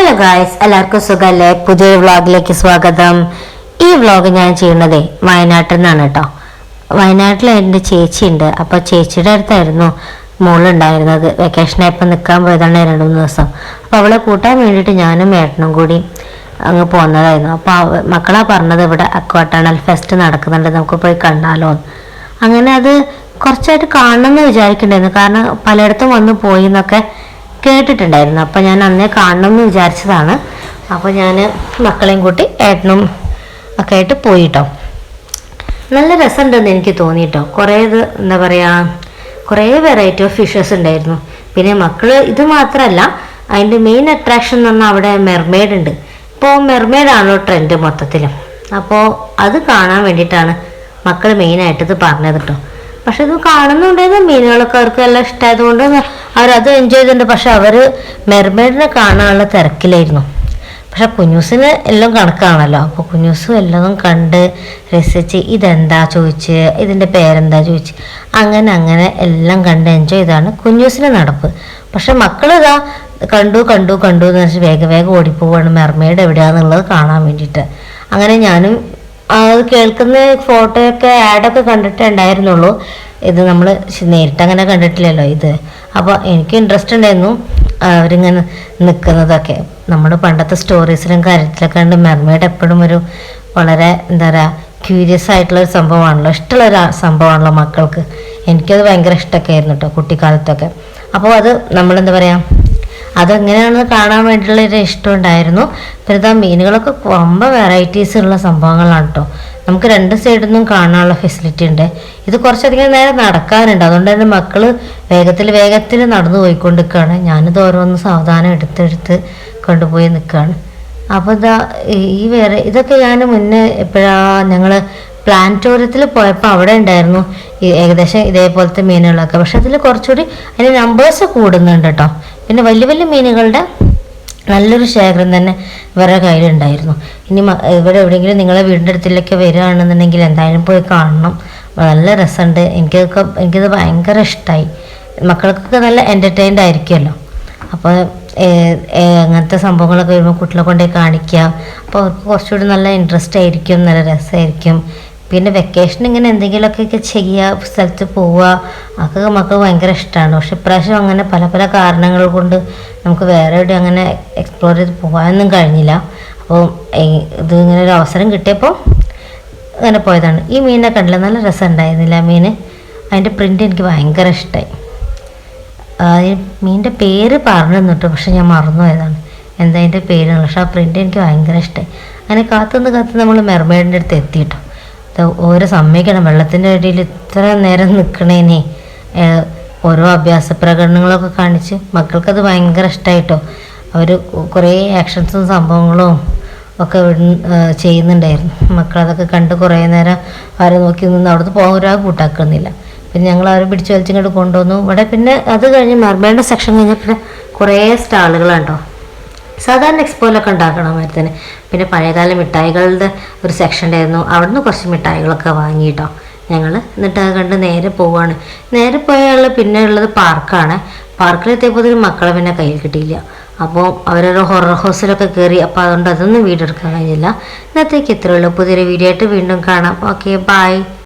Hello guys എല്ലാവർക്കും സുഖമല്ലേ പുതിയൊരു വ്ളോഗിലേക്ക് സ്വാഗതം. ഈ വ്ളോഗ് ഞാൻ ചെയ്യുന്നതേ വയനാട്ടിൽ നിന്നാണ് കേട്ടോ വയനാട്ടിൽ എന്റെ ചേച്ചിയുണ്ട്. അപ്പോൾ ചേച്ചിയുടെ അടുത്തായിരുന്നു മോളുണ്ടായിരുന്നത്. വെക്കേഷനായപ്പോൾ നിൽക്കാൻ പോയതാണ് രണ്ട് മൂന്ന് ദിവസം. അപ്പോൾ അവളെ കൂട്ടാൻ വേണ്ടിയിട്ട് ഞാനും ഏട്ടനും കൂടി അങ്ങ് പോകുന്നതായിരുന്നു അപ്പോൾ മക്കളാ പറഞ്ഞത് ഇവിടെ അക്വാട്ടണൽ ഫെസ്റ്റ് നടക്കുന്നുണ്ട്. നമുക്ക് പോയി കണ്ടാലോ അങ്ങനെ അത് കുറച്ചായിട്ട് കാണണമെന്ന് വിചാരിക്കണ്ടായിരുന്നു. കാരണം പലയിടത്തും വന്ന് പോയി എന്നൊക്കെ കേട്ടിട്ടുണ്ടായിരുന്നു. അപ്പം ഞാൻ അന്നേ കാണണം എന്ന് വിചാരിച്ചതാണ്. അപ്പോൾ ഞാൻ മക്കളെയും കൂട്ടി ഏട്ടനും ഒക്കെ ആയിട്ട് പോയിട്ടോ. നല്ല രസമുണ്ടെന്ന് എനിക്ക് തോന്നിയിട്ടോ കുറേ ഇത് എന്താ പറയുക കുറേ വെറൈറ്റി ഓഫ് ഫിഷസ് ഉണ്ടായിരുന്നു. പിന്നെ മക്കൾ ഇത് മാത്രമല്ല അതിന്റെ മെയിൻ അട്രാക്ഷൻ എന്ന് പറഞ്ഞാൽ അവിടെ മെർമെയ്ഡ് ഉണ്ട്. ഇപ്പോൾ മെർമെയ്ഡ് ആണല്ലോ ട്രെൻഡ് മൊത്തത്തിൽ അപ്പോൾ അത് കാണാൻ വേണ്ടിയിട്ടാണ് മക്കൾ മെയിനായിട്ട് ഇത് പറഞ്ഞത് കേട്ടോ പക്ഷെ ഇത് കാണുന്നുണ്ടായിരുന്നു മീനുകളൊക്കെ അവർക്ക് എല്ലാം ഇഷ്ടമായതുകൊണ്ട് അവരത് എൻജോയ് ചെയ്തിട്ടുണ്ട്. പക്ഷെ അവർ മെർമെയ്ഡിനെ കാണാനുള്ള തിരക്കിലായിരുന്നു. പക്ഷെ കുഞ്ഞൂസിന് എല്ലാം കണക്കാണല്ലോ. അപ്പോൾ കുഞ്ഞൂസും എല്ലാം കണ്ട് രസിച്ച് ഇതെന്താ ചോദിച്ച് ഇതിന്റെ പേരെന്താ ചോദിച്ച് അങ്ങനെ അങ്ങനെ എല്ലാം കണ്ട് എൻജോയ് ചെയ്താണ് കുഞ്ഞൂസിന് നടപ്പ്. പക്ഷെ മക്കൾ ഇതാ കണ്ടു കണ്ടു കണ്ടു എന്ന് വെച്ചാൽ വേഗം വേഗം ഓടിപ്പോവാണ്. മെർമെയ്ഡ് എവിടെയാണെന്നുള്ളത് കാണാൻ വേണ്ടിയിട്ട്. അങ്ങനെ ഞാനും അത് കേൾക്കുന്ന ഫോട്ടോയൊക്കെ ആഡൊക്കെ കണ്ടിട്ടേ ഉണ്ടായിരുന്നുള്ളൂ. ഇത് നമ്മൾ നേരിട്ട് അങ്ങനെ കണ്ടിട്ടില്ലല്ലോ ഇത്. അപ്പോൾ എനിക്ക് ഇൻട്രസ്റ്റ് ഉണ്ടായിരുന്നു അവരിങ്ങനെ നിൽക്കുന്നതൊക്കെ നമ്മൾ പണ്ടത്തെ സ്റ്റോറീസിലും കാര്യത്തിലൊക്കെ ഉണ്ട് മെർമേഡ് എപ്പോഴും ഒരു വളരെ എന്താ പറയുക ക്യൂരിയസ് ആയിട്ടുള്ള ഒരു സംഭവമാണല്ലോ ഇഷ്ടമുള്ള ഒരു സംഭവമാണല്ലോ മക്കൾക്ക്. എനിക്കത് ഭയങ്കര ഇഷ്ടമൊക്കെ ആയിരുന്നു കേട്ടോ കുട്ടിക്കാലത്തൊക്കെ. അപ്പോൾ അത് നമ്മളെന്താ പറയുക അതെങ്ങനെയാണെന്ന് കാണാൻ വേണ്ടിയുള്ള ഒരു ഇഷ്ടം ഉണ്ടായിരുന്നു. പിന്നെ മീനുകളൊക്കെ വമ്പ വെറൈറ്റീസ് ഉള്ള സംഭവങ്ങളാണ് കേട്ടോ നമുക്ക് രണ്ട് സൈഡിൽ നിന്നും കാണാനുള്ള ഫെസിലിറ്റി ഉണ്ട്. ഇത് കുറച്ചധികം നേരം നടക്കാനുണ്ട്. അതുകൊണ്ട് തന്നെ മക്കൾ വേഗത്തിൽ വേഗത്തിൽ നടന്നു പോയിക്കൊണ്ടിരിക്കുകയാണ്. ഞാനിത് ഓരോന്ന് സാവധാനം എടുത്തെടുത്ത് കൊണ്ടുപോയി നിൽക്കുകയാണ്. അപ്പോൾ ഇതാ ഈ വേറെ ഇതൊക്കെ ഞാൻ മുന്നേ എപ്പോഴാ ഞങ്ങൾ പ്ലാനറ്റോറിയത്തിൽ പോയപ്പോൾ അവിടെ ഉണ്ടായിരുന്നു. ഏകദേശം ഇതേപോലത്തെ മീനുകളൊക്കെ. പക്ഷെ അതിൽ കുറച്ചുകൂടി അതിന് നമ്പേഴ്സ് കൂടുന്നുണ്ട് കേട്ടോ. പിന്നെ വലിയ വലിയ മീനുകളുടെ നല്ലൊരു ശേഖരം തന്നെ ഇവരുടെ കയ്യിലുണ്ടായിരുന്നു. ഇനി ഇവിടെ എവിടെയെങ്കിലും നിങ്ങളെ വീടിന്റെ അടുത്തിലൊക്കെ വരികയാണെന്നുണ്ടെങ്കിൽ എന്തായാലും പോയി കാണണം. നല്ല രസമുണ്ട്. എനിക്കൊക്കെ എനിക്കത് ഭയങ്കര ഇഷ്ടമായി മക്കൾക്കൊക്കെ നല്ല എന്റർടൈൻഡ് ആയിരിക്കുമല്ലോ. അപ്പോൾ അങ്ങനത്തെ സംഭവങ്ങളൊക്കെ വരുമ്പോൾ കുട്ടികളെ കൊണ്ടുപോയി കാണിക്കുക. അപ്പോൾ അവർക്ക് കുറച്ചുകൂടി നല്ല ഇൻട്രസ്റ്റ് ആയിരിക്കും നല്ല രസമായിരിക്കും. പിന്നെ വെക്കേഷൻ ഇങ്ങനെ എന്തെങ്കിലുമൊക്കെ ചെയ്യുക സ്ഥലത്ത് പോവുക അതൊക്കെ നമുക്ക് ഭയങ്കര ഇഷ്ടമാണ് പക്ഷെ ഇപ്രാവശ്യം അങ്ങനെ പല പല കാരണങ്ങൾ കൊണ്ട് നമുക്ക് വേറെ എവിടെ അങ്ങനെ എക്സ്പ്ലോർ ചെയ്ത് പോകാനൊന്നും കഴിഞ്ഞില്ല. അപ്പോൾ ഇത് ഇങ്ങനെ ഒരു അവസരം കിട്ടിയപ്പോൾ അങ്ങനെ പോയതാണ്. ഈ മീനിനെ കണ്ടില്ല നല്ല രസം ഉണ്ടായിരുന്നില്ല മീൻ അതിന്റെ പ്രിന്റ് എനിക്ക് ഭയങ്കര ഇഷ്ടമായി മീനിന്റെ പേര് പറഞ്ഞു പക്ഷെ ഞാൻ മറന്നു പോയതാണ് എന്താ അതിന്റെ പേര് പക്ഷെ ആ പ്രിന്റ് എനിക്ക് ഭയങ്കര ഇഷ്ടമായി അങ്ങനെ കാത്തുനിന്ന് കാത്ത് നമ്മൾ മെർമേഡിന്റെ അടുത്ത് എത്തിയിട്ടോ. ഓരോ സമ്മതിക്കണം. വെള്ളത്തിന്റെ അടിയിൽ ഇത്ര നേരം നിൽക്കണേനെ ഓരോ അഭ്യാസ പ്രകടനങ്ങളൊക്കെ കാണിച്ച് മക്കൾക്കത് ഭയങ്കര ഇഷ്ടമായിട്ടോ അവർ കുറേ ആക്ഷൻസും സംഭവങ്ങളും ഒക്കെ ചെയ്യുന്നുണ്ടായിരുന്നു. മക്കളതൊക്കെ കണ്ട് കുറേ നേരം അവരെ നോക്കി നിന്ന് അവിടുന്ന് പോകാൻ ഒരാൾ കൂട്ടാക്കുന്നില്ല. പിന്നെ ഞങ്ങൾ അവരെ പിടിച്ചു വലിച്ചിങ്ങോട്ട് കൊണ്ടുവന്നു. ഇവിടെ പിന്നെ അത് കഴിഞ്ഞ് മർമേന്റെ സെക്ഷൻ കഴിഞ്ഞാൽ പിന്നെ കുറേ സ്റ്റാളുകളാണ് കേട്ടോ സാധാരണ എക്സ്പോയിലൊക്കെ ഉണ്ടാക്കണം തന്നെ. പിന്നെ പഴയകാല മിഠായികളുടെ ഒരു സെക്ഷൻ ഉണ്ടായിരുന്നു. അവിടുന്ന് കുറച്ച് മിഠായികളൊക്കെ വാങ്ങിയിട്ടോ. ഞങ്ങൾ എന്നിട്ട് അത് കണ്ട് നേരെ പോവാണ്. നേരെ പോയാലുള്ള പിന്നെ ഉള്ളത് പാർക്കാണ് പാർക്കിലെത്തിയപ്പോൾ മക്കളെ പിന്നെ കയ്യിൽ കിട്ടിയില്ല. അപ്പോൾ അവരൊരു ഹൊറർ ഹൗസിലൊക്കെ കയറി അപ്പോൾ അതുകൊണ്ട് അതൊന്നും വീടെടുക്കാൻ കഴിഞ്ഞില്ല. ഇന്നത്തേക്ക് ഇത്രയുള്ളൂ പുതിയൊരു വീഡിയോ ആയിട്ട് വീണ്ടും കാണാം. Okay bye